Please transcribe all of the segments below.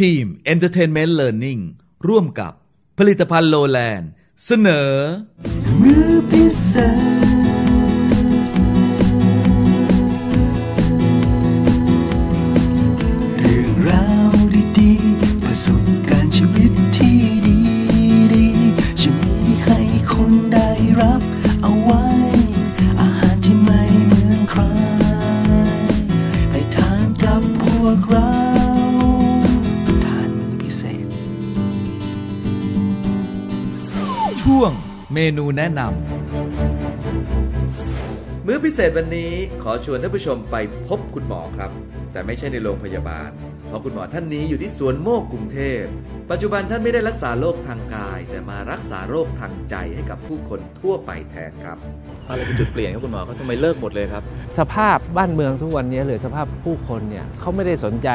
ทีม Entertainment Learning ร่วมกับผลิตภัณฑ์โลแลนด์เสนอมือพิเศษ ช่วงเมนูแนะนำมื้อพิเศษวันนี้ขอชวนท่านผู้ชมไปพบคุณหมอครับ แต่ไม่ใช่ในโรงพยาบาล เพราะคุณหมอท่านนี้อยู่ที่สวนโมกกรุงเทพ ปัจจุบันท่านไม่ได้รักษาโรคทางกาย แต่มารักษาโรคทางใจให้กับผู้คนทั่วไปแทนครับอะไรคือจุดเปลี่ยนครับคุณหมอเขาทำไมเลิกหมดเลยครับ สภาพบ้านเมืองทุกวันนี้หรือสภาพผู้คนเนี่ยเขาไม่ได้สนใจ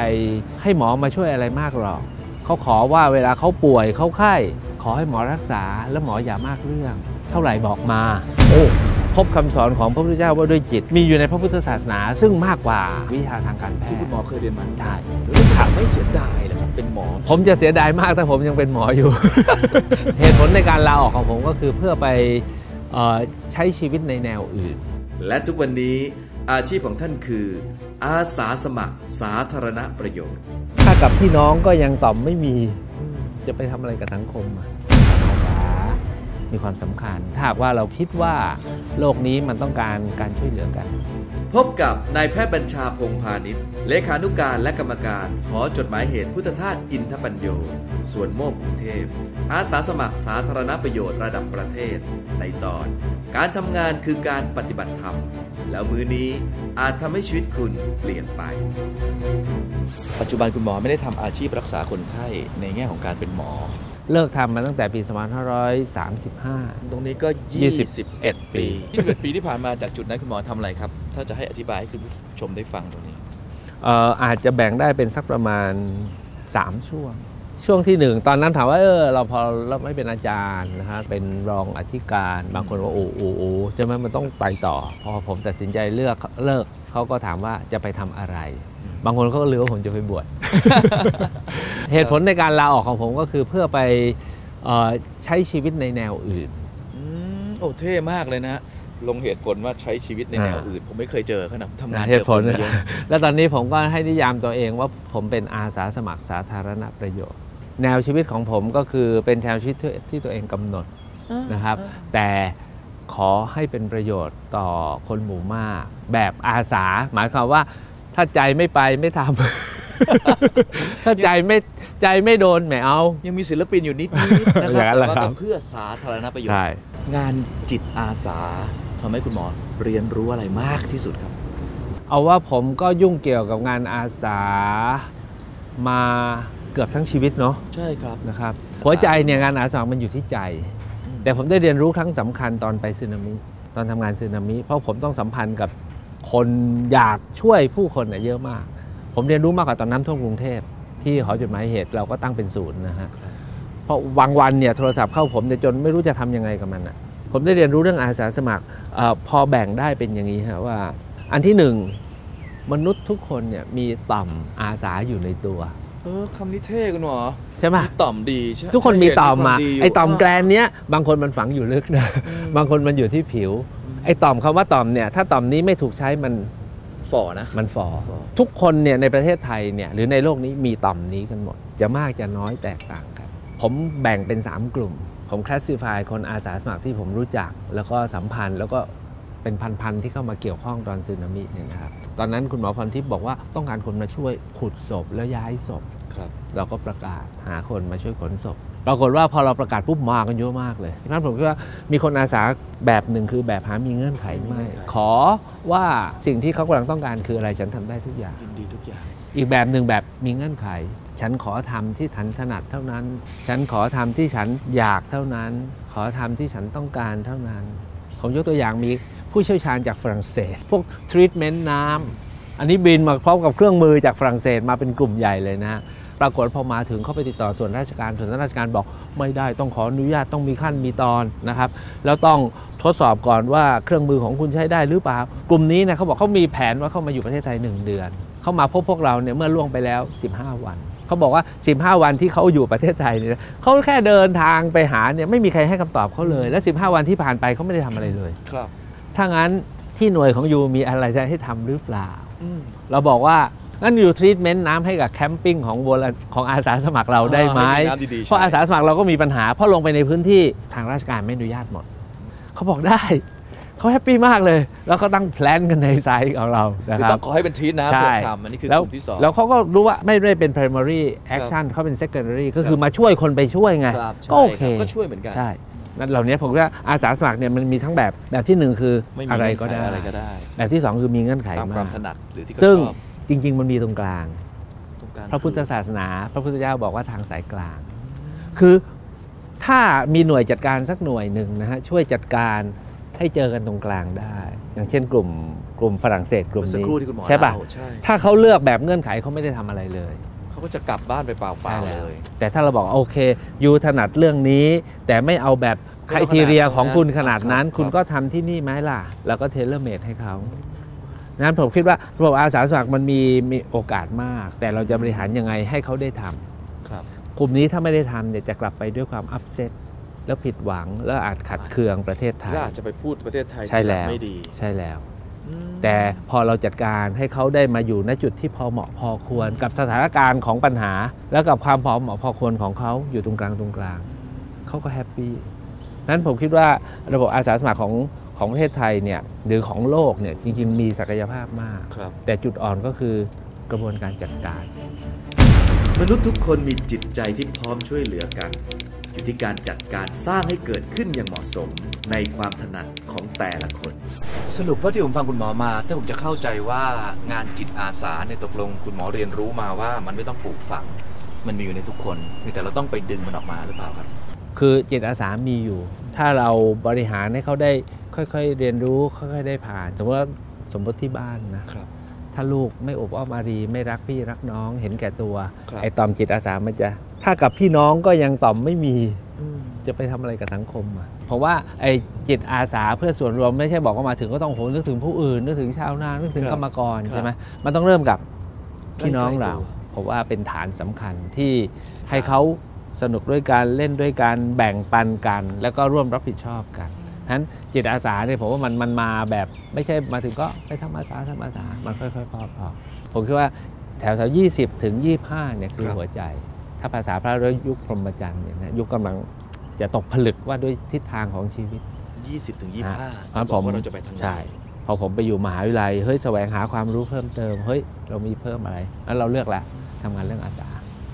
ให้หมอมาช่วยอะไรมากหรอกเขาขอว่าเวลาเขาป่วยเขาไข้ ขอให้หมอรักษาแล้วหมออย่ามากเรื่อง เท่าไหร่บอกมา โอ้พบคำสอนของพระพุทธเจ้าว่าด้วยจิต มีอยู่ในพระพุทธศาสนา ซึ่งมากกว่าวิชาทางการแพทที่ย์คุณหมอเคยเรียนมาใช่หรือถามไม่เสียดายเหรอครับเป็นหมอ ผมจะเสียดายมากถ้าผมยังเป็นหมออยู่ เหตุผลในการลาออกของผมก็คือเพื่อไปเอ่อใช้ชีวิตในแนวอื่น และทุกวันนี้อาชีพของท่านคือ อาสาสมัครสาธารณประโยชน์ ถ้ากับพี่น้องก็ยังตอบไม่มี จะไปทำอะไรกับสังคมภาษามีความสำคัญ ถ้าหากว่าเราคิดว่าโลกนี้มันต้องการการช่วยเหลือกัน พบกับนายแพทย์บัญชาพงพาณิชย์เลขานุการและกรรมการหอจดหมายเหตุพุทธทาสอินทปัญโยส่วนโมกกรุงเทพ อาสาสมัครสาธารณประโยชน์ระดับประเทศ ในตอน การทำงานคือการปฏิบัติธรรม แล้วมือนี้อาจทำให้ชีวิตคุณเปลี่ยนไป ปัจจุบันคุณหมอไม่ได้ทำอาชีพรักษาคนไข้ในแง่ของการเป็นหมอ เลิกทำมาตั้งแต่ปี 2535 ตรงนี้ก็21 21 ปี 21 ปีที่ผ่านมาจากจุดนั้นคุณหมอทำอะไรครับ ถ้าจะให้อธิบายให้คุณผู้ชมได้ฟังตรงนี้เอ่ออาจจะแบ่งได้เป็นสักประมาณ 3 ช่วง ช่วงที่หนึ่งตอนนั้นถามว่าเออเราพอเราไม่เป็นอาจารย์นะฮะเป็นรองอธิการบางคนว่าโอ้โอ้โอ้ใช่ไหมมันต้องไปต่อ พอผมตัดสินใจเลือกเลิกเขาก็ถามว่าจะไปทำอะไร บางคนเขาก็ลือว่าผมจะไปบวช เหตุผลในการลาออกของผมก็คือเพื่อไปเอ่อใช้ชีวิตในแนวอื่นอืมโอ้เท่มากเลยนะ ลงเหตุผลว่าใช้ชีวิตในแนวอ่าอื่น ผมไม่เคยเจอขนาดทำงานเหตุผลจอคนมาเยอะแล้วตอนนี้ผมก็ให้นิยามตัวเองว่าผมเป็นอาสาสมัครสาธารณประโยชน์ แนวชีวิตของผมก็คือเป็นแนวชีวิตที่ที่ตัวเองกำหนดนะครับ แต่ขอให้เป็นประโยชน์ต่อคนหมู่มาก แบบอาสา หมายความว่า ถ้าใจไม่ไปไม่ทำถ้าใจไม่ใจไม่โดนไม่เอา ยังมีศิลปินอยู่นิดๆนะคอย่างนั้รับนแต่แหละว่าครับเป็นเพื่อสาธารณประโยชใช่น์งานจิตอาสาทำให้คุณหมอเรียนรู้อะไรมากที่สุดครับ เอาว่าผมก็ยุ่งเกี่ยวกับงานอาสามาเกือบทั้งชีวิตเนาะใช่ครับนะครับอาสาหัวใจเนี่ยงานอาสามันอยู่ที่ใจ แต่ผมได้เรียนรู้ครั้งสำคัญตอนไปสึนามิ ตอนทำงานสึนามิ เพราะผมต้องสัมพันธ์กับ คนอยากช่วยผู้คนน่ะเยอะมาก ผมเรียนรู้มากกว่าตอนน้ำท่วมกรุงเทพที่หอจดหมายเหตุเราก็ตั้งเป็นศูนย์นะฮะเพราะบางวันเนี่ยโทรศัพท์เข้าผมเนี่ยจนไม่รู้จะทำยังไงกับมันอะผมได้เรียนรู้เรื่องอาสาสมัครเออพอแบ่งได้เป็นอย่างนี้ฮะว่า อันที่หนึ่งมนุษย์ทุกคนเนี่ยมีต่อมอาสาอยู่ในตัวเออคำนี้เท่คุณหมอใช่ปะมีต่อมดีใช่ทุกคนมีต่อมควาอะดียู่ไอ้ต่อมแกลนเนี้ยบางคนมันฝังอยู่ลึกนะบางคนมันอยู่ที่ผิว ไอ้ต่อมคำว่าต่อมเนี่ยถ้าต่อมนี้ไม่ถูกใช้มันฝ่อนะมันฟอฝ่อทุกคนเนี่ยในประเทศไทยเนี่ยหรือในโลกนี้มีต่อมนี้กันหมด จะมากจะน้อยแตกต่างกัน ผมแบ่งเป็น 3 กลุ่ม ผมคลาสสิฟายคนอาสาสมัครที่ผมรู้จัก แล้วก็สัมพันธ์แล้วก็เป็นพันๆที่เข้ามาเกี่ยวข้องตอนสึนามิเนี่ยนะครับตอนนั้นคุณหมอพรทิพย์บอกว่าต้องการคนมาช่วยขุดศพแล้วย้ายศพครับ เราก็ประกาศหาคนมาช่วยขนศพ ปรากฏว่าพอเราประกาศปุ๊บมากันเยอะมากเลยเพราะฉะนั้นผมคิดว่ามีคนอาสาแบบหนึ่งคือแบบหามีเงื่อนไขไม่ขอว่าสิ่งที่เขากำลังต้องการคืออะไรฉันทำได้ทุกอย่างยินดีทุกอย่าง อีกแบบหนึ่งแบบมีเงื่อนไข ฉันขอทำที่ฉันถนัดเท่านั้น ฉันขอทำที่ฉันอยากเท่านั้น ขอทำที่ฉันต้องการเท่านั้น ผมยกตัวอย่างมีผู้เชี่ยวชาญจากฝรั่งเศส พวกทรีทเมนต์น้ำอันนี้บินมาพร้อมกับเครื่องมือจากฝรั่งเศสมาเป็นกลุ่มใหญ่เลยนะ ปรากฏพอมาถึงเขาไปติดต่อส่วนราชการส่วนราชการบอกไม่ได้ต้องขออนุญาตต้องมีขั้นมีตอนนะครับ แล้วต้องทดสอบก่อนว่าเครื่องมือของคุณใช้ได้หรือเปล่ากลุ่มนี้นะเขาบอกเขามีแผนว่าเข้ามาอยู่ประเทศไทย 1 เดือนเข้ามาพบพวกเราเนี่ยเมื่อล่วงไปแล้ว 15 วันเขาเขาบอกว่า 15 วันที่เขาอยู่ประเทศไทยเนี่ยเขาแค่เดินทางไปหาเนี่ยไม่มีใครให้คำตอบเขาเลย และ 15 วันที่ผ่านไปเขาไม่ได้ทำอะไรเลย ครับ ถ้างั้นที่หน่วยของยูมีอะไรจะให้ทำหรือเปล่าอืมเราบอกว่า งั้นอยู่ทรีทเมนต์น้ำให้กับแคมปิ้งของโบราณของอาสาสมัครเราได้ไหมให้มีน้ำดีๆเพราะใช่อาสาสมัครเราก็มีปัญหาเพราะลงไปในพื้นที่ทางราชการไม่อนุญาตหมด เขาบอกได้เขาแฮปปี้มากเลย แล้วก็ตั้งแพลนกันในไซต์ของเรานะคือครัต้อบงขอให้เป็นทีนะใช่เพื่อทำอันนี้คือกแล้วลุ่มที่สองแล้วเขาก็รู้ว่าไม่ได้เป็น primary action เขาเป็น secondary ก็คือมาช่วยคนไปช่วยไงครับใช่ก็โอเครับก็ช่วยเหมือนกันใช่นั่นเหล่านี้ผมว่าอาสาสมัครเนี่ยมันมีทั้งแบบแบบที่หนึ่งคือไม่มีอะไรเงื่นก็ไขได้อะไรก็ได้ แบบที่สองคือมีเงื่อนไขตามคมาวามถนัดหรือที่เขาซึ่งชอบ จริง ๆ มันมีตรงกลางตรงกลาง พระพุทธศาสนา พระพุทธเจ้าบอกว่าทางสายกลาง คือถ้ามีหน่วยจัดการสักหน่วยหนึ่งนะฮะช่วยจัดการให้เจอกันตรงกลางได้ อย่างเช่นกลุ่มกลุ่มฝรั่งเศสกลุ่มเมื่อสักนี้ครู่ที่คุณหมอใช่ป่ะเล่าใช่ถ้าเขาเลือกแบบเงื่อนไขเขาไม่ได้ทำอะไรเลยเขาก็จะกลับบ้านไปเปล่าใช่ๆแล้เลวยแต่ถ้าเราบอกโอเคยูถนัดเรื่องนี้ แต่ไม่เอาแบบไม่ใครเอาขนาดทีเรียของคุณนั้นขนาดนั้นครับคุณก็ทำที่นี่ไหมล่ะ แล้วก็เทเลเมดให้เขา นั้นผมคิดว่าระบบอาสาสมัครมันมีมีโอกาสมาก แต่เราจะบริหารยังไงให้เขาได้ทำครับกลุ่มนี้ถ้าไม่ได้ทำเนี่ยจะกลับไปด้วยความอัพเซตแล้วผิดหวังแล้วอาจขัดเคืองประเทศไทยแล้วอาจจะไปพูดประเทศไทยใช่แล้วไม่ดีใช่แล้วอืมแต่พอเราจัดการให้เขาได้มาอยู่ณจุดที่พอเหมาะพอควร กับสถานการณ์ของปัญหา แล้วกับความพอเหมาะพอควรของเขาอยู่ตรงกลางตรงกลางเขาก็แฮปปี้นั้นผมคิดว่าระบบอาสาสมัครของ ของประเทศไทยเนี่ยหรือของโลกเนี่ยจริง ๆ มีศักยภาพมากครับแต่จุดอ่อนก็คือกระบวนการจัดการ มนุษย์ทุกคนมีจิตใจที่พร้อมช่วยเหลือกัน อยู่ที่การจัดการสร้างให้เกิดขึ้นอย่างเหมาะสมในความถนัดของแต่ละคน สรุปว่าที่ผมฟังคุณหมอมาถ้าผมจะเข้าใจว่างานจิตอาสาเนี่ยตกลงคุณหมอเรียนรู้มาว่ามันไม่ต้องปลูกฝัง มันมีอยู่ในทุกคนแต่เราต้องไปดึงมันออกมาหรือเปล่าครับ คือจิตอาสามีอยู่ ถ้าเราบริหารให้เขาได้ ค่อยๆเรียนรู้ค่อยๆได้ผ่านสมมติว่าสมมติที่บ้านนะครับ ถ้าลูกไม่อบอ้อมอารีไม่รักพี่รักน้อง เห็นแก่ตัวครับไอ้ตอมจิตอาสามันจะ ถ้ากับพี่น้องก็ยังตอมไม่มีจะไปทำอะไรกับสังคมอะเพราะว่าไอ้จิตอาสาเพื่อส่วนรวมไม่ใช่บอกว่ามาถึงก็ต้องโหนึกถึงผู้อื่นนึกถึงชาวนานึกถึงครับกรรมกรครับใช่ไหมมันต้องเริ่มกับพี่น้องใกล้ๆเราตัวผมว่าเป็นฐานสำคัญที่ให้เขาสนุกด้วยการเล่นด้วยการแบ่งปันกัน แล้วก็ร่วมรับผิดชอบกัน ฉะนั้นจิตอาสาเนี่ยผมว่ามันมันมาแบบไม่ใช่มาถึงก็ไปทำอาสาทำอาสา มันค่อยๆพอพอผมคิดว่าแถวแถวยี่สิบถึงยี่ห้าเนี่ยคือครับหัวใจ ถ้าภาษาพระเรียกยุคพรหมจรรย์เนี่ยนะยุคกำลังจะตกผลึกว่าด้วยทิศทางของชีวิต 20ถึงอะ25เพราะผมว่าเราจะไปทางไหนใช่พอผมไปอยู่มหาวิทยาลัยเฮ้ยแสวงหาความรู้เพิ่มเติมเฮ้ยเรามีเพิ่มอะไรแล้วเราเลือกละทำงานเรื่องอาสา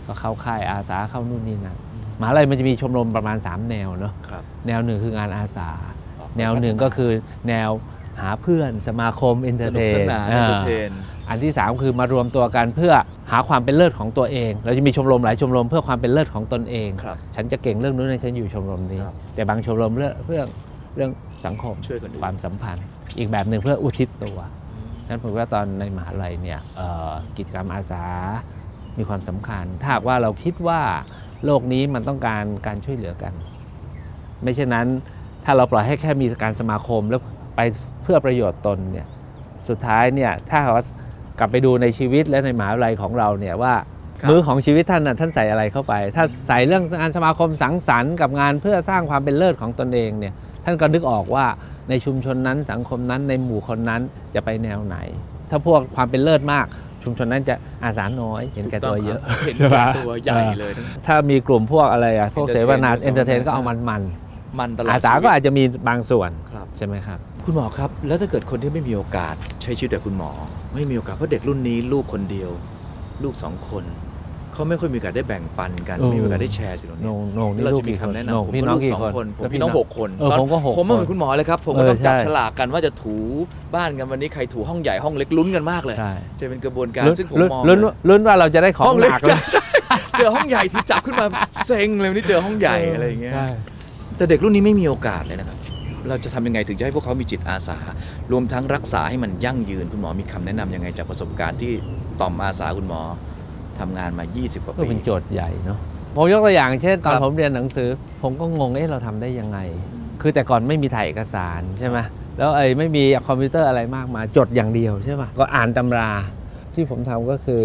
ก็เข้าค่ายอาสาเข้านู่นนี่นั่นมหาวิทยาลัยมันจะมีชมรมประมาณ 3 แนวเนาะครับแนวหนึ่งคืองานอาสาอ๋อ แนวหนึ่งก็คือแนวหาเพื่อนสมาคมเอนเตอสร์นุเทกสนนานเอนเตอร์เทนอันที่ 3 คือมารวมตัวกันเพื่อหาความเป็นเลิศของตัวเอง เราจะมีชมรมหลายชมรมเพื่อความเป็นเลิศของตนเองครับฉันจะเก่งเรื่องนู้นฉันอยู่ชมรมนี้ครับแต่บางชมรมเรื่องเรื่องเรื่องสังคมช่วยคนอื่นความสัมพันธ์ อีกแบบหนึ่งเพื่ออุทิศตัวนั้นผมว่าตอนในมหาลัยเนี่ยเอ่อกิจกรรมอาสามีความสำคัญ ถ้าหากว่าเราคิดว่าโลกนี้มันต้องการการช่วยเหลือกัน ไม่เช่นนั้น ถ้าเราปล่อยให้แค่มีการสมาคมแล้วไปเพื่อประโยชน์ตนเนี่ยสุดท้ายเนี่ยถ้าหากว่ากลับไปดูในชีวิตและในมหาวิทยาลัยของเราเนี่ยว่าครับมือของชีวิตท่านน่ะท่านใส่อะไรเข้าไป ถ้าใส่เรื่องงานสมาคมสังสรรค์กับงานเพื่อสร้างความเป็นเลิศของตนเองเนี่ยท่านก็นึกออกว่าในชุมชนนั้นสังคมนั้นในหมู่คนนั้นจะไปแนวไหน ถ้าพวกความเป็นเลิศมาก ชุมชนนั้นจะอาสาน้อยเห็นแก่ตัวเยอะเห็นใช่แก่ปะตัวใหญ่เลยนะถ้ามีกลุ่มพวกอะไรอะพวกเสวนา Entertain เอนเตอร์เทนด้วยก็เอามันมัน มันตลอๆดอาสาชีวิตก็อาจจะมีบางส่วนครับใช่ไหมครับ คุณหมอครับ แล้วถ้าเกิดคนที่ไม่มีโอกาสใช้ชีวิตแบบคุณหมอ ไม่มีโอกาสเพราะเด็กรุ่นนี้ลูกคนเดียว ลูกสองคนเขาไม่ค่อยมีโอกาสได้แบ่งปันกันเออไม่มีโอกาสได้แชร์สิ่งเหล่าโหนนี้งโหนงนี่เราลูจะกมีกี่คนคำแนะโหนงนำผมพี่ก็น้องลูกกี่สองคนคนผมแล้วพี่น้องพี่หกคนเออตนผมก็หกผมไม่คนเหมือนคุณหมอเลยครับ ผมก็เออต้องจับใช่ฉลากกันว่าจะถูบ้านกันวันนี้ใครถูห้องใหญ่ห้องเล็กลุ้นกันมากเลยใช่จะเป็นกระบวนการลุ้นซึ่งผมลุ้นมองลุ้นเลยลุ้นว่าเราจะได้ของห้องหเล็กนักเลยใช่เจอห้องใหญ่ที่จับขึ้นมาเซ็งเลยวันนี้เจอห้องใหญ่อะไรอย่างเงี้ยใช่ แต่เด็กรุ่นนี้ไม่มีโอกาสเลยนะครับ เราจะทำยังไงถึงจะให้พวกเขามีจิตอาสา รวมทั้งรักษาให้มันยั่งยืนคุณหมอมีคำแนะนำยังไงจากประสบการณ์ที่ต่อมอาสาคุณหมอทำงานมา 20 กว่าก็ปีเป็นโจทย์ใหญ่เนาะผมยกตัวอย่างเช่นตอนผมเรียนหนังสือ ผมก็งงเอ๊ะเราทำได้ยังไง คือแต่ก่อนไม่มีถ่ายเอกสารใช่ไหมแล้วไอ้ไม่มีคอมพิวเตอร์อะไรมากมายจดอย่างเดียวใช่ไหมก็อ่านตำราที่ผมทำก็คือ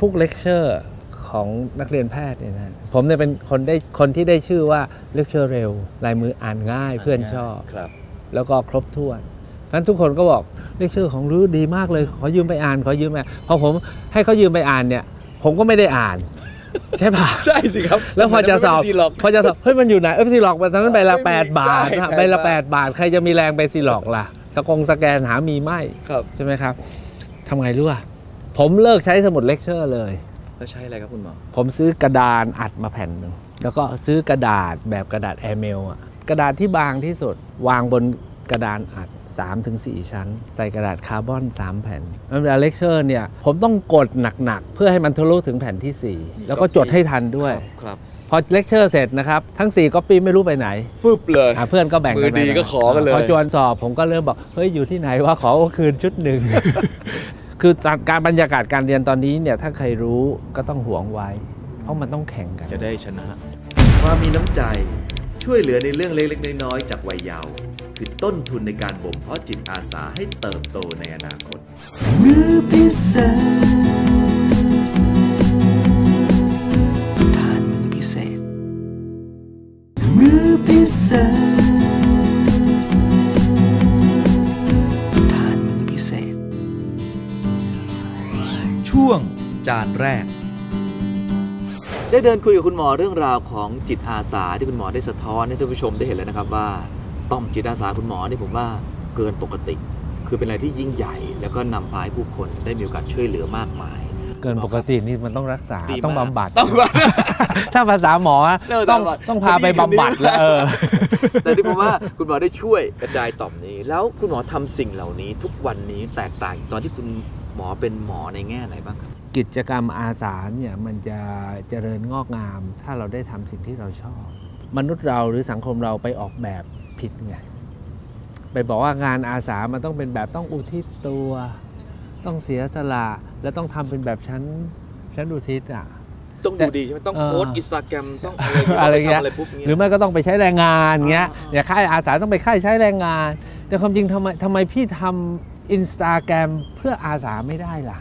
ทุกเลคเชอร์ขของนักเรียนแพทย์เนี่ยนะ ผมเนี่ยเป็นคนได้คนที่ได้ชื่อว่าเลคเชอร์เร็วลายมืออ่านง่ายเพื่อนชอบครับ แล้วก็ครบถ้วนเพราะฉะนั้นทุกคนก็บอกเลคเชอร์ของรู้ดีมากเลย ขอยืมไปอ่านขอยืมไปพอผมให้เขายืมไปอ่านเนี่ย ผมก็ไม่ได้อ่านใช่ปะใช่สิครับ แล้วพอจะสอบซีล็อกพอจะสอบเฮ้ยมันอยู่ไหนเอฟซีหลอกมันตอนนั้นใบละไม่มีแปดบาทใช่นะแปดใบละบาทแปดบาท ใครจะมีแรงไปซีหลอกล่ะสกงสแกนหามีไม่ครับใช่ไหมครับทำไงรู้อะผมเลิกใช้สมุดเลคเชอร์เลย แล้วใช้อะไรครับคุณหมอ ผมซื้อกระดานอัดมาแผ่นหนึ่งแล้วก็ซื้อกระดาษแบบกระดาษแอร์เมลอะกระดาษที่บางที่สุดวางบนกระดานอัด 3-4 ชั้น ใส่กระดาษคาร์บอน 3 แผ่นแล้วเวลาเลคเชอร์เนี่ย ผมต้องกดหนัก ๆ เพื่อให้มันทะลุถึงแผ่นที่ 4 แล้วก็จดให้ทันด้วยครับพอเลคเชอร์เสร็จนะครับ ทั้ง 4ก็ปีไม่รู้ไปไหน ฟึบเลยอะเพื่อนก็แบ่งกันมือดีไปก็ขอกันเลย พอจวนสอบผมก็เริ่มบอก เฮ้ย อยู่ที่ไหนว่าขอเอาคืนชุดหนึ่ง คือการบรรยากาศการเรียนตอนนี้เนี่ยถ้าใครรู้ก็ต้องหวงไว้ เพราะมันต้องแข่งกัน จะได้ชนะ ความมีน้ำใจช่วยเหลือในเรื่องเล็กๆน้อยๆจากวัยเยาว์คือต้นทุนในการบ่มเพาะจิตอาสาให้เติบโตในอนาคต จานแรก ได้เดินคุยกับคุณหมอเรื่องราวของจิตอาสาที่คุณหมอได้สะท้อนให้ท่านผู้ชมได้เห็นแล้วนะครับว่าต่อมจิตอาสาคุณหมอนี่ผมว่าเกินปกติ คือเป็นอะไรที่ยิ่งใหญ่ แล้วก็นำพาให้ผู้คนได้มีโอกาสช่วยเหลือมากมาย เกินปกตินี่มันต้องรักษาดีมากต้องบำบัด ต้องบำบัด ถ้าภาษาหมอเออต้องบำบัดต้องพาไปบำบัดแล้วเออ แต่ที่ผมว่าคุณหมอได้ช่วยกระจายต่อมนี้ แล้วคุณหมอทำสิ่งเหล่านี้ทุกวันนี้แตกต่างตอนที่คุณหมอเป็นหมอในแง่ไหนบ้างครับ กิจกรรมอาสาเนี่ยมันจะเจริญงอกงาม ถ้าเราได้ทำสิ่งที่เราชอบ มนุษย์เราหรือสังคมเราไปออกแบบผิดไงไปบอกว่างานอาสามันต้องเป็นแบบต้องอุทิศตัว ต้องเสียสละแล้วต้องทำเป็นแบบชั้นชั้นอุทิศอะต้องดูดีใช่ไหมต้องเออโพสอินสตาแกรมต้องอะอะไรไรเงี้เงี้ยยอะไรปุ๊บเงี้ยหรือไม่ก็ต้องไปใช้แรงงานเงี้ยอ่าอย่าค่ายอาสาต้องไปค่ายใช้แรงงาน แต่ความจริงทำไมทำไมพี่ทำอินสตาแกรมเพื่ออาสาไม่ได้ล่ะ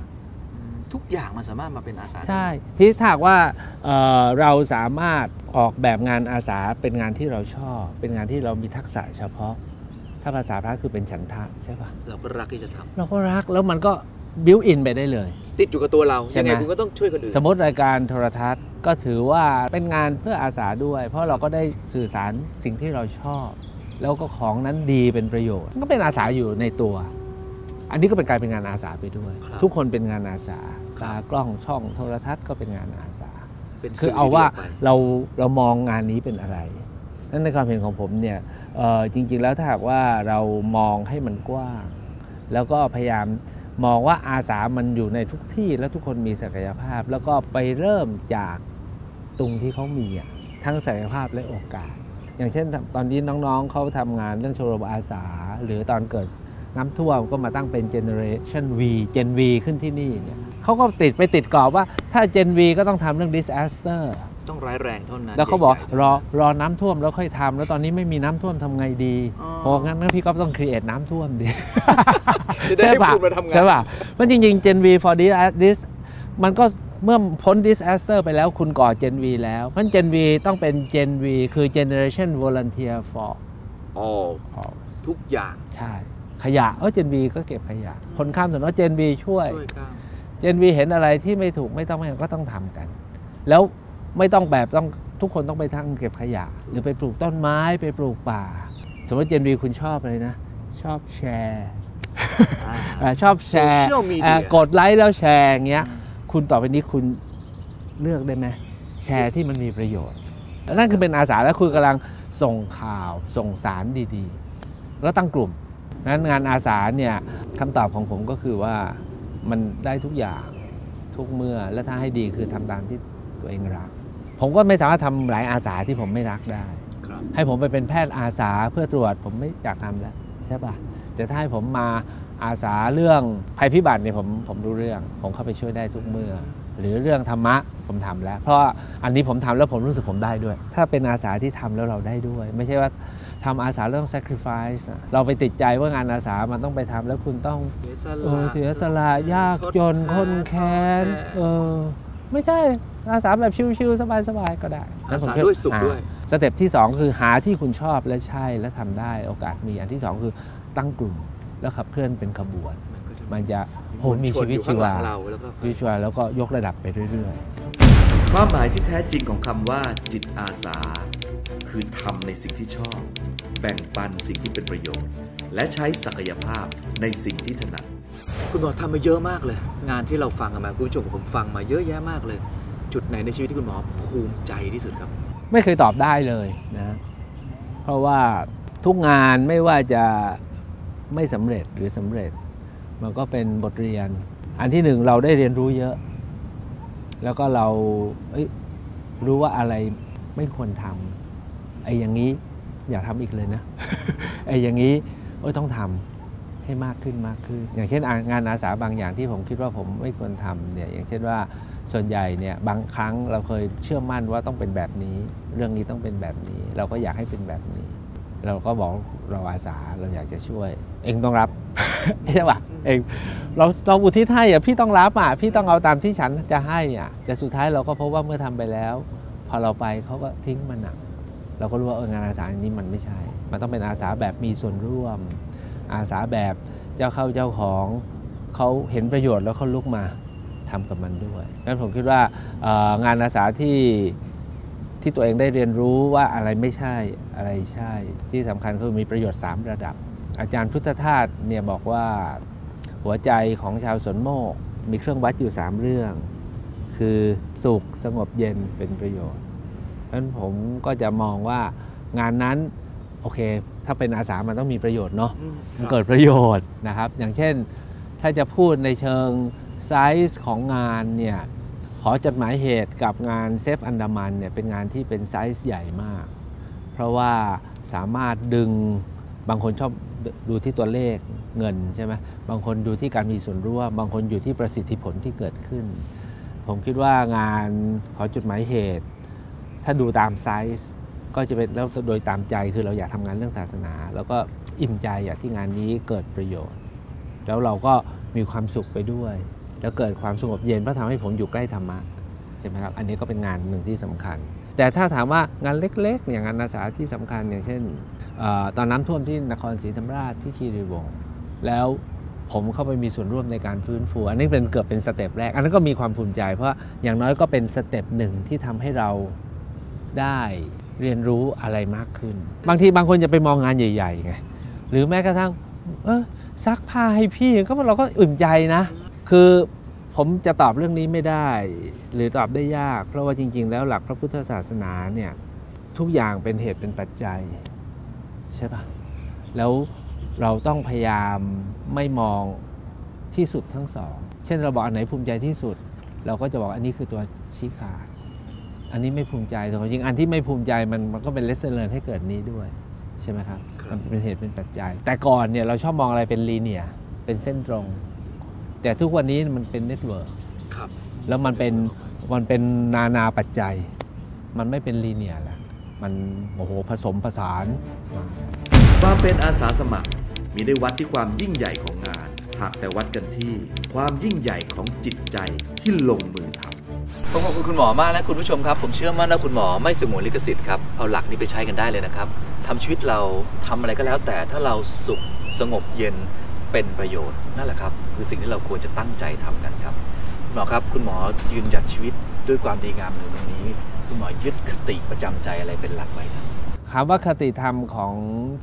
ทุกอย่างมันสามารถมาเป็นอาสาได้ใช่ที่ถ้าหากว่าเอ่อเราสามารถออกแบบงานอาสาเป็นงานที่เราชอบ เป็นงานที่เรามีทักษะเฉพาะ ถ้าภาษาพระคือเป็นฉันทะใช่ปะเราก็รักที่จะทำเราก็รักแล้วมันก็บิวอินไปได้เลย ติดอยู่กับตัวเราใช่ยังไหมไงคุณก็ต้องช่วยคนอื่นสมมติรายการโทรทัศน์ก็ถือว่าเป็นงานเพื่ออาสาด้วย เพราะเราก็ได้สื่อสารสิ่งที่เราชอบ แล้วก็ของนั้นดีเป็นประโยชน์ ก็เป็นอาสาอยู่ในตัว อันนี้ก็เป็นกลายเป็นงานอาสาไปด้วยครับทุกคนเป็นงานอาสาครับ ตากล้องช่องโทรทัศน์ก็เป็นงานอาสาเป็นคือสื่เอาว่าที่ดีกไปเราเรามองงานนี้เป็นอะไรนั่นในความเห็นของผมเนี่ยเอ่อจริง ๆ แล้วถ้าหากว่าเรามองให้มันกว้าง แล้วก็พยายามมองว่าอาสามันอยู่ในทุกที่แล้วทุกคนมีศักยภาพ แล้วก็ไปเริ่มจากตรงที่เขามีอะทั้งศักยภาพและโอกาส อย่างเช่นตอนนี้น้องๆเขาทำงานเรื่องชมรมอาสา หรือตอนเกิดน้ำท่วมก็มาตั้งเป็น Generation V Gen V ขึ้นที่นี่เนี่ย เขาก็ติดไปติดกรอบว่าถ้า Gen V ก็ต้องทำเรื่อง disaster ต้องร้ายแรงเท่านั้น แล้วเขาบอกใหญ่ๆรอรอน้ำท่วมแล้วค่อยทำแล้วตอนนี้ไม่มีน้ำท่วมทำไงดีอ๋อเพราะงั้นพี่ก็ต้องครีเอทน้ำท่วมดิจะได้ให้ป่ะคุณมาทำงานใช่ป่ะมันจริงๆ Gen V for this this มันก็เมื่อพ้น disaster ไปแล้วคุณก่อ Gen V แล้วเพราะ Gen V ต้องเป็น Gen V คือ generation volunteer for อ๋อ all ทุกอย่างใช่ ขยะเออ Gen V ก็เก็บขยะ คนข้ามถนนว่า Gen V ช่วย ช่วยข้าม Gen V เห็นอะไรที่ไม่ถูกไม่ต้องไม่ก็ต้องทำกัน แล้วไม่ต้องแบบต้องทุกคนต้องไปทั้งเก็บขยะ หรือไปปลูกต้นไม้ไปปลูกป่า สมมติ Gen V คุณชอบอะไรนะ ชอบแชร์อ่าอ่าชอบแชร์ Social media อ่ากดไลค์แล้วแชร์อย่างเงี้ยคุณต่อไปนี้คุณเลือกได้ไหมแชร์ที่มันมีประโยชน์ นั่นคือเป็นอาสาแล้วคุณกำลังส่งข่าวส่งสารดีๆ แล้วตั้งกลุ่มนั้นงานอาสาเนี่ยคำตอบของผมก็คือว่า มันได้ทุกอย่างทุกเมื่อ และถ้าให้ดีคือทำตามที่ตัวเองรัก ผมก็ไม่สามารถทำหลายอาสาที่ผมไม่รักได้ครับให้ผมไปเป็นแพทย์อาสาเพื่อตรวจผมไม่อยากทำแล้วใช่ปะแต่ถ้าให้ผมมาอาสาเรื่องภัยพิบัติเนี่ยผมผมรู้เรื่อง ผมเข้าไปช่วยได้ทุกเมื่อ หรือเรื่องธรรมะผมทำแล้ว เพราะอันนี้ผมทำแล้วผมรู้สึกผมได้ด้วย ถ้าเป็นอาสาที่ทำแล้วเราได้ด้วย ไม่ใช่ว่า ทำอาสาเรื่อง sacrifice อะเราไปติดใจว่างานอาสามันต้องไปทำแล้วคุณต้องเสียสเอละอเสียสละยากจนคนแค้นเออไม่ใช่อาสาแบบชิวๆสบายๆก็ได้อาสาแล้ผมคิด้วยสุขด้วยอ่าสเต็ปที่ 2 คือหาที่คุณชอบและใช่และทำได้โอกาสมีอันที่ 2 คือตั้งกลุ่มแล้วขับเคลื่อนเป็นขบวน มันจะโหมีชีวิตชีวาเราแล้วก็ชีวิตชีวาแล้วก็ยกระดับไปเรื่อยความหมายที่แท้จริงของคำว่าจิตอาสา คือทำในสิ่งที่ชอบ แบ่งปันสิ่งที่เป็นประโยชน์ และใช้ศักยภาพในสิ่งที่ถนัด คุณหมอทำมาเยอะมากเลย งานที่เราฟังกันมาคุณผู้ชมผมฟังมาเยอะแยะมากเลย จุดไหนในชีวิตที่คุณหมอภูมิใจที่สุดครับๆไม่เคยตอบได้เลยนะเพราะว่าทุกงานไม่ว่าจะไม่สำเร็จหรือสำเร็จ มันก็เป็นบทเรียน อันที่หนึ่งเราได้เรียนรู้เยอะ แล้วก็เราเอ้ยรู้ว่าอะไรไม่ควรทำ ไอ้อย่างนี้อย่าทำอีกเลยนะไอ้อย่างนี้โอ้ยต้องทำให้มากขึ้นมากขึ้น อย่างเช่นอะงานอาสาบางอย่างที่ผมคิดว่าผมไม่ควรทำเนี่ยอย่างเช่นว่าส่วนใหญ่เนี่ยบางครั้งเราเคยเชื่อมั่นว่าต้องเป็นแบบนี้ เรื่องนี้ต้องเป็นแบบนี้ เราก็อยากให้เป็นแบบนี้ เราก็บอกเราอาสาเราอยากจะช่วย เองต้องรับใช่ป่ะเองเราเราอุทิศให้อะพี่ต้องรับอะพี่ต้องเอาตามที่ฉันจะให้อะแต่สุดท้ายเราก็พบว่าเมื่อทำไปแล้ว พอเราไปเขาก็ทิ้งมันอะ เราก็รู้ว่าเอองานอาสาอันนี้มันไม่ใช่ มันต้องเป็นอาสาแบบมีส่วนร่วม อาสาแบบเจ้าเข้าเจ้าของเขาเห็นประโยชน์แล้วเขาลุกมาทำกับมันด้วยงั้นผมคิดว่างานอาสาที่ที่ตัวเองได้เรียนรู้ว่าอะไรไม่ใช่อะไรใช่ ที่สำคัญคือมีประโยชน์ 3 ระดับ อาจารย์พุทธทาสเนี่ยบอกว่าหัวใจของชาวสวนโมก มีเครื่องวัดอยู่ 3 เรื่อง คือสุขสงบเย็นเป็นประโยชน์ นั้นผมก็จะมองว่างานนั้นโอเค ถ้าเป็นอาสามันต้องมีประโยชน์เนาะมันเกิดประโยชน์นะครับ อย่างเช่นถ้าจะพูดในเชิงไซส์ของงานเนี่ยขอจดหมายเหตุกับงานเซฟอันดามันเนี่ยเป็นงานที่เป็นไซส์ใหญ่มาก เพราะว่าสามารถดึงบางคนชอบดูที่ตัวเลขเงินใช่ไหมบางคนดูที่การมีส่วนร่วม บางคนอยู่ที่ประสิทธิผลที่เกิดขึ้น ผมคิดว่างานขอจดหมายเหตุ ถ้าดูตามไซส์ก็จะเป็นแล้วโดยตามใจคือเราอยากทำงานเรื่องศาสนา แล้วก็อิ่มใจอยากที่งานนี้เกิดประโยชน์ แล้วเราก็มีความสุขไปด้วย แล้วเกิดความสงบเย็นเพราะทำให้ผมอยู่ใกล้ธรรมะใช่ไหมครับอันนี้ก็เป็นงานหนึ่งที่สำคัญ แต่ถ้าถามว่างานเล็กๆอย่างงานอาสาที่สำคัญอย่างเช่นออตอนน้ำท่วมที่นครศรีธรรมราชที่คีรีวงศ์แล้วผมเข้าไปมีส่วนร่วมในการฟื้นฟู อันนี้เป็นเกือบเป็นสเต็ปแรก อันนั้นก็มีความภูมิใจ เพราะอย่างน้อยก็เป็นสเต็ปหนึ่งที่ทำให้เรา ได้เรียนรู้อะไรมากขึ้น บางทีบางคนจะไปมองงานใหญ่ๆไงหรือแม้กระทั่งเออซักผ้าให้พี่ก็เราก็อุ่นใจนะ คือผมจะตอบเรื่องนี้ไม่ได้ หรือตอบได้ยาก เพราะว่าจริง ๆ แล้วหลักพระพุทธศาสนาเนี่ยทุกอย่างเป็นเหตุเป็นปัจจัย ใช่ปะแล้วเราต้องพยายามไม่มองที่สุดทั้งสอง เช่นเราบอกอันไหนภูมิใจที่สุด เราก็จะบอกอันนี้คือตัวชี้ขาด อันนี้ไม่ภูมิใจแต่ความจริงอันที่ไม่ภูมิใจมันมันก็เป็นเลสเซอร์ให้เกิดนี้ด้วยใช่ไหมครับครับมันเป็นเหตุเป็นปัจจัย แต่ก่อนเนี่ยเราชอบมองอะไรเป็นลีเนียร์เป็นเส้นตรง แต่ทุกวันนี้มันเป็นเน็ตเวิร์กครับแล้วมันเป็นมันเป็นนานาปัจจัย มันไม่เป็นลีเนียร์แล้วมันโอ้โหผสมผสานมาความเป็นอาสาสมัคร มีได้วัดที่ความยิ่งใหญ่ของงานหากแต่วัดกันที่ความยิ่งใหญ่ของจิตใจที่ลงมือทำ ผมขอบคุณคุณหมอมากและคุณผู้ชมครับ ผมเชื่อมั่นว่าคุณหมอไม่สงวนลิขสิทธิ์ครับ เอาหลักนี้ไปใช้กันได้เลยนะครับทำชีวิตเราทำอะไรก็แล้ว แต่ถ้าเราสุขสงบเย็นเป็นประโยชน์นั่นแหละครับคือสิ่งที่เราควรจะตั้งใจทำกันครับหมอครับคุณหมอยืนหยัดชีวิตด้วยความดีงามหนึ่งตรงนี้ คุณหมอยึดคติประจำใจอะไรเป็นหลักไว้ครับถามว่าคติธรรมของ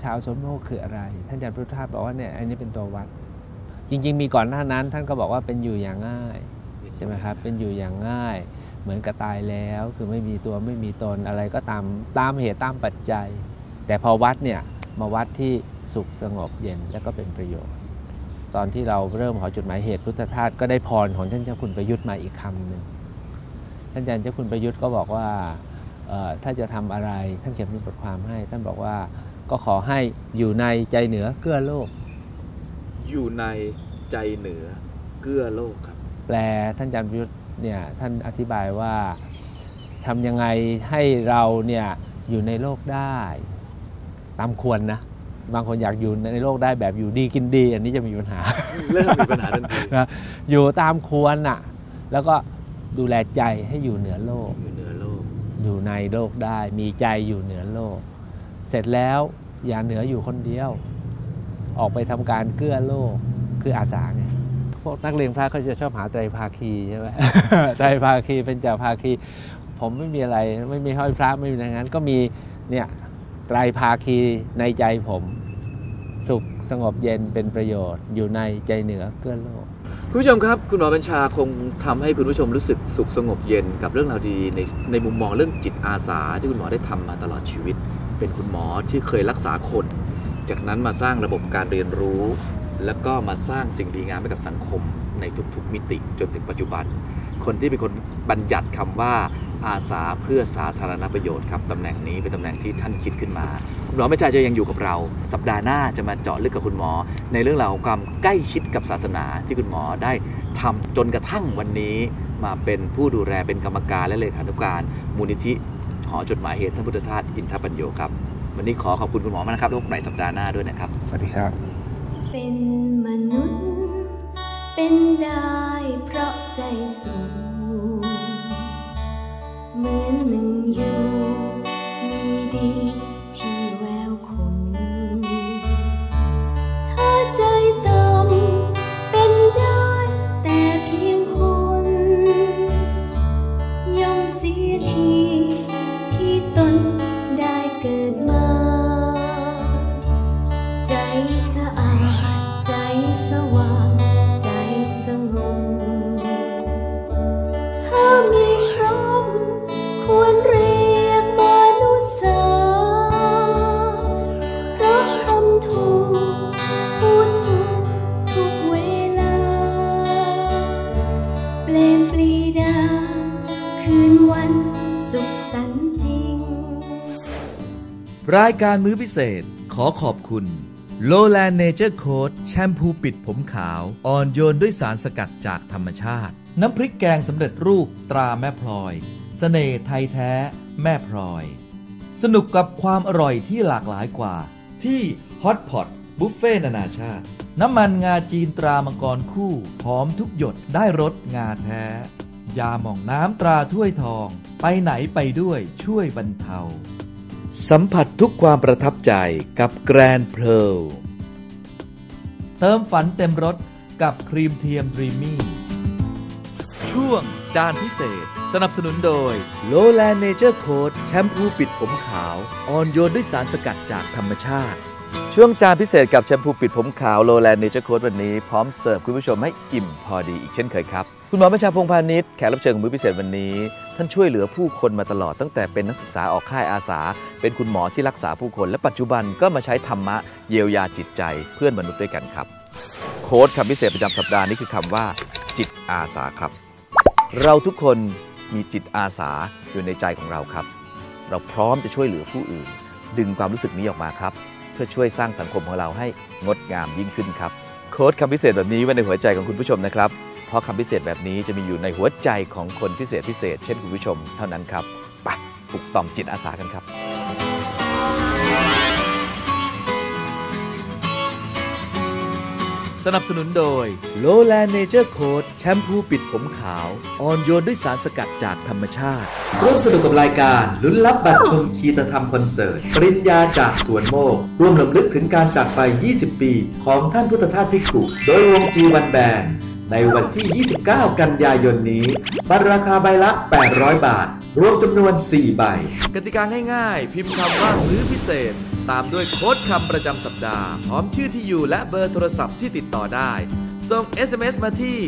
ชาวสวนโมกคืออะไร ท่านอาจารย์พุทธทาสบอกว่าเนี่ยอันนี้เป็นตัววัด จริง ๆ มีก่อนหน้านั้น ท่านก็บอกว่าเป็นอยู่อย่างง่ายใช่ไหมครับเป็นอยู่อย่างง่าย เหมือนกับตายแล้ว คือไม่มีตัวไม่มีตนอะไรก็ตามตามเหตุตามปัจจัย แต่พอวัดเนี่ยมาวัดที่สุขสงบเย็นและก็เป็นประโยชน์ ตอนที่เราเริ่มขอจดหมายเหตุพุทธทาสก็ได้พรของท่านเจ้าคุณประยุทธ์มาอีกคำหนึ่งท่านอาจารย์เจ้าคุณประยุทธ์ก็บอกว่าเอ่อถ้าจะทำอะไรท่านเขียนเป็นบทความให้ ท่านบอกว่าก็ขอให้อยู่ในใจเหนือเกื้อโลก อยู่ในใจเหนือเกื้อโลกครับ แปลท่านอาจารย์ประยุทธ์ เนี่ยท่านอธิบายว่าทำยังไงให้เราเนี่ยอยู่ในโลกได้ตามควรนะบางคนอยากอยู่ในโลกได้แบบอยู่ดีกินดี อันนี้จะมีปัญหาเริ่มมีปัญหาทันทีนะอยู่ตามควรน่ะแล้วก็ดูแลใจให้อยู่เหนือโลก อยู่เหนือโลก อยู่ในโลกได้ มีใจอยู่เหนือโลก เสร็จแล้วอย่าเหนืออยู่คนเดียว ออกไปทำการเกื้อโลกคืออาสาไง พวกนักเรียนพระเขาจะชอบหาไตรภาคีใช่ไหมไตรภาคีเป็นจ่าภาคี ผมไม่มีอะไรไม่มีห้อยพระไม่มีอะไรงั้น ก็มีเนี่ยไตรภาคีในใจผม สุขสงบเย็นเป็นประโยชน์ อยู่ในใจเหนือเกื้อโลกคุณผู้ชมครับ คุณหมอบัญชาคงทำให้คุณผู้ชมรู้สึกสุขสงบเย็นกับเรื่องราวดีในในมุมมองเรื่องจิตอาสาที่คุณหมอได้ทำมาตลอดชีวิต เป็นคุณหมอที่เคยรักษาคน จากนั้นมาสร้างระบบการเรียนรู้ แล้วก็มาสร้างสิ่งดีงามให้กับสังคมในทุกๆมิติจนถึงปัจจุบัน คนที่เป็นคนบัญญัติคำว่าอาสาเพื่อสาธารณประโยชน์ครับตำแหน่งนี้เป็นตำแหน่งที่ท่านคิดขึ้นมา คุณหมอไม่ใช่จะยังอยู่กับเรา สัปดาห์หน้าจะมาเจาะลึกกับคุณหมอ ในเรื่องราวของความใกล้ชิดกับศาสนาที่คุณหมอได้ทำจนกระทั่งวันนี้ มาเป็นผู้ดูแลเป็นกรรมการและเลขานุการ มูลนิธิหอจดหมายเหตุท่านพุทธทาสอินทปัญโยครับ วันนี้ขอขอบคุณคุณหมอมากนะครับแล้วพบกันใหม่สัปดาห์หน้าด้วยนะครับสวัสดีครับ เป็นมนุษย์ เป็นได้เพราะใจสูงเหมือนหนึ่งอยู่ รายการมื้อพิเศษขอขอบคุณ Lowland Nature Coat แชมพูปิดผมขาว อ่อนโยนด้วยสารสกัดจากธรรมชาติ น้ำพริกแกงสำเร็จรูปตราแม่พลอยเสน่ห์ไทยแท้ แม่พลอย สนุกกับความอร่อยที่หลากหลายกว่า ที่ Hot Pot บุฟเฟ่นานาชาติ น้ำมันงาจีนตรามังกรคู่หอมทุกหยดได้รสงาแท้ ยาหม่องน้ำตราถ้วยทอง ไปไหนไปด้วยช่วยบรรเทา สัมผัสทุกความประทับใจกับแกรนเพลเติมฝันเต็มรถกับครีมเทียมดรีมี่ช่วงจานพิเศษ สนับสนุนโดยโลแลนเนเจอร์โคดแชมพูปิดผมขาว อ่อนโยนด้วยสารสกัดจากธรรมชาติ ช่วงจานพิเศษกับแชมพูปิดผมขาว Lowland Nature Coat วันนี้พร้อมเสิร์ฟคุณผู้ชมให้อิ่มพอดีอีกเช่นเคยครับ คุณหมอประชาพงพาณิชย์แขกรับเชิญของมือพิเศษวันนี้ ท่านช่วยเหลือผู้คนมาตลอดตั้งแต่เป็นนักศึกษาออกค่ายอาสา เป็นคุณหมอที่รักษาผู้คน และปัจจุบันก็มาใช้ธรรมะเยียวยาจิตใจเพื่อนมนุษย์ด้วยกันครับ โค้ดคำพิเศษประจำสัปดาห์นี้คือคำว่า จิตอาสาครับ เราทุกคนมีจิตอาสาอยู่ในใจของเราครับ เราพร้อมจะช่วยเหลือผู้อื่น ดึงความรู้สึกนี้ออกมาครับ เพื่อช่วยสร้างสังคมของเราให้งดงามยิ่งขึ้นครับโค้ดคำพิเศษแบบนี้ไว้ในหัวใจของคุณผู้ชมนะครับ เพราะคำพิเศษแบบนี้จะมีอยู่ในหัวใจของคนพิเศษพิเศษ เช่นคุณผู้ชมเท่านั้นครับไปปลุกต่อมจิตอาสากันครับ สนับสนุนโดย Lowland Nature Coat แชมพูปิดผมขาว อ่อนโยนด้วยสารสกัดจากธรรมชาติ ร่วมสนุกกับรายการ ลุ้นรับบัตรชมคีตธรรมคอนเสิร์ต ปริญญาจากสวนโมก ร่วมลำลึกถึงการจากไป 20 ปี ของท่านพุทธทาสพิกขุโดยวงจีวันแบนในวันที่ 29 กันยายนนี้บัตรราคาใบละ 800 บาท รวมจำนวน 4 ใบ กติกาง่ายๆ พิมพ์คำว่ามื้อพิเศษ ตามด้วยโค้ดคำประจำสัปดาห์ พร้อมชื่อที่อยู่และเบอร์โทรศัพท์ที่ติดต่อได้ ส่ง SMS มาที่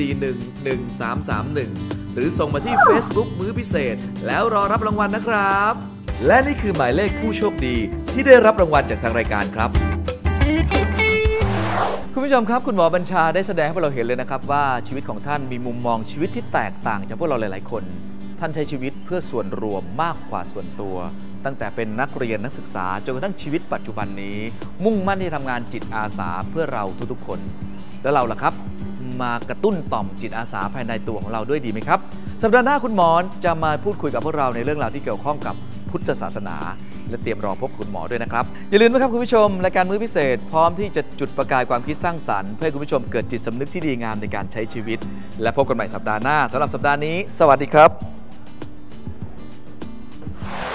0891411331 หรือส่งมาที่ Facebook มื้อพิเศษ แล้วรอรับรางวัลนะครับ และนี่คือหมายเลขผู้โชคดีที่ได้รับรางวัลจากทางรายการครับคุณผู้ชมครับ คุณหมอบัญชาได้แสดงให้พวกเราเห็นเลยนะครับ ว่าชีวิตของท่านมีมุมมองชีวิตที่แตกต่างจากพวกเราหลาย ๆ คน ท่านใช้ชีวิตเพื่อส่วนรวมมากกว่าส่วนตัว ตั้งแต่เป็นนักเรียนนักศึกษาจนกระทั่งชีวิตปัจจุบันนี้ มุ่งมั่นที่ทำงานจิตอาสาเพื่อเราทุกๆคน แล้วเราล่ะครับ มากระตุ้นต่อมจิตอาสาภายในตัวของเราด้วยดีไหมครับสัปดาห์หน้าคุณหมอจะมาพูดคุยกับพวกเราในเรื่องราวที่เกี่ยวข้องกับพุทธศาสนา และเตรียมรอพบคุณหมอด้วยนะครับ อย่าลืมนะครับคุณผู้ชมรายการมื้อพิเศษ พร้อมที่จะจุดประกายความคิดสร้างสรรค์เพื่อคุณผู้ชมเกิดจิตสำนึกที่ดีงามในการใช้ชีวิต และพบกันใหม่สัปดาห์หน้าสำหรับสัปดาห์นี้ สวัสดีครับ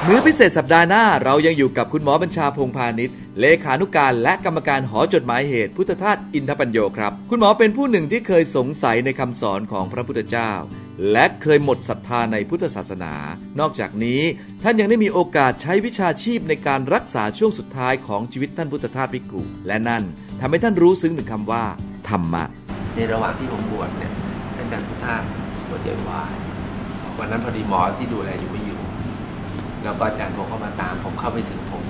มื้อพิเศษสัปดาห์หน้าเรายังอยู่กับคุณหมอบัญชาพงพาณิชย์เลขานุการและกรรมการหอจดหมายเหตุ พุทธทาสอินทปัญโยครับ คุณหมอเป็นผู้หนึ่งที่เคยสงสัยในคำสอนของพระพุทธเจ้า และเคยหมดศรัทธาในพุทธศาสนา นอกจากนี้ท่านยังได้มีโอกาสใช้วิชาชีพในการรักษาช่วงสุดท้ายของชีวิตท่านพุทธทาสภิกุและนั่นทำให้ท่านรู้ซึ้งถึงคำว่า ธรรมะ ในระหว่างที่ผมบวชเนี่ยท่านอาจารย์พุทธทาหัวใจวายวันนั้นพอดีหมอที่ดูแลอยู่ไม่อยู่ แล้วก็อาจารย์ผมเข้ามาตาม ผมเข้าไปถึงผม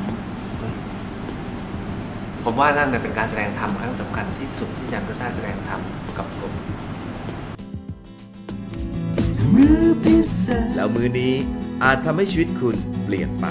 ผมว่านั่นเป็นการแสดงธรรมครั้งสำคัญที่สุดที่อาจารย์พุทธาแสดงธรรมกับผมมือพิเศษแล้วมือนี้อาจทำให้ชีวิตคุณเปลี่ยนไป